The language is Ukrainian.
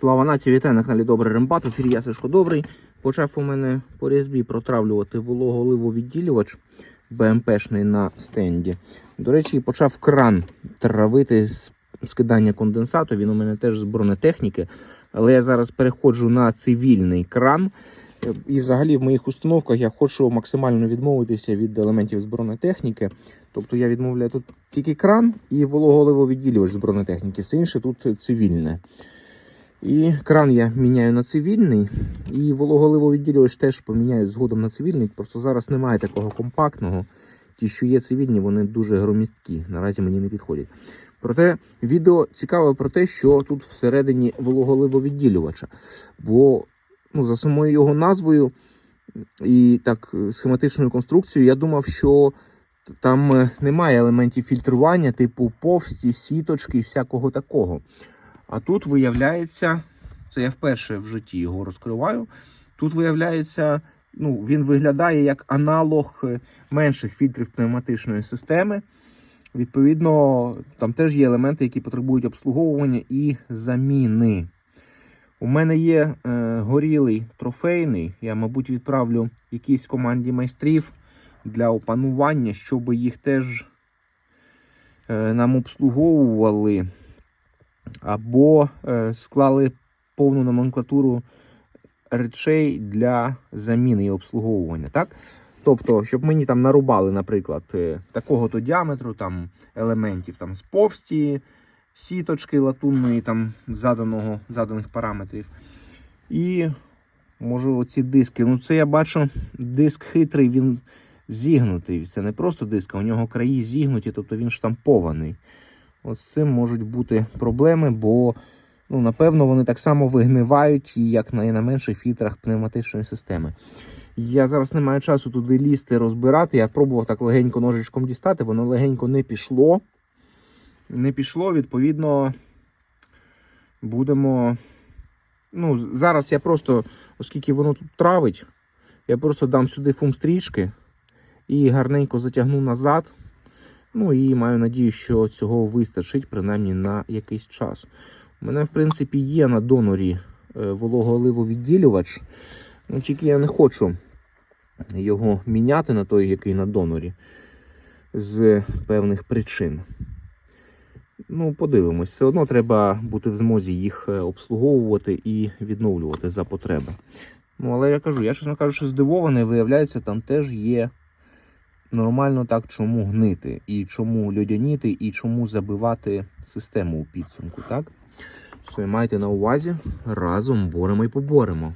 Слава нації, вітаю на каналі Добрий Рембат. В ефірі я Добрий. Почав у мене по різьбі протравлювати вологоливовідділювач БМПшний на стенді. До речі, почав кран травити з скидання конденсату. Він у мене теж з бронетехніки. Але я зараз переходжу на цивільний кран. І взагалі в моїх установках я хочу максимально відмовитися від елементів з бронетехніки. Тобто я відмовляю тут тільки кран і вологоливовідділювач з бронетехніки. Все інше тут цивільне. І кран я міняю на цивільний, і вологоливовідділювач теж поміняю згодом на цивільний. Просто зараз немає такого компактного. Ті, що є цивільні, вони дуже громісткі. Наразі мені не підходять. Проте відео цікаве про те, що тут всередині вологоливовідділювача. Бо ну, за самою його назвою і так схематичною конструкцією, я думав, що там е, немає елементів фільтрування, типу повсті, сіточки і всякого такого. А тут виявляється, це я вперше в житті його розкриваю. Тут виявляється, ну, він виглядає як аналог е, менших фільтрів пневматичної системи. Відповідно, там теж є елементи, які потребують обслуговування і заміни. У мене є е, горілий трофейний. Я, мабуть, відправлю якійсь команді майстрів для опанування, щоб їх теж е, нам обслуговували або е, склали повну номенклатуру речей для заміни і обслуговування. Так? Тобто, щоб мені там нарубали, наприклад, е, такого-то діаметру там, елементів там, з повсті, сіточки латунної там, заданого, заданих параметрів. І може оці диски. Ну, це я бачу, диск хитрий, він зігнутий. Це не просто диск, а у нього краї зігнуті, тобто він штампований. От з цим можуть бути проблеми, бо ну, напевно вони так само вигнивають, як на, на менших фільтрах пневматичної системи. Я зараз не маю часу туди лізти, розбирати. Я пробував так легенько ножичком дістати, воно легенько не пішло. Не пішло, відповідно, будемо. Ну, зараз я просто, оскільки воно тут травить, я просто дам сюди фум стрічки і гарненько затягну назад. Ну і маю надію, що цього вистачить принаймні на якийсь час. У мене, в принципі, є на донорі е, вологоливовідділювач. Ну, тільки я не хочу його міняти на той, який на донорі, з певних причин. Ну, подивимось, все одно треба бути в змозі їх е, обслуговувати і відновлювати за потреби. Ну, але я кажу, я, чесно кажучи, здивований, виявляється, там теж є нормально так, чому гнити, і чому льодяніти, і чому забивати систему у підсумку, так? Все, майте на увазі, разом боремо і поборемо.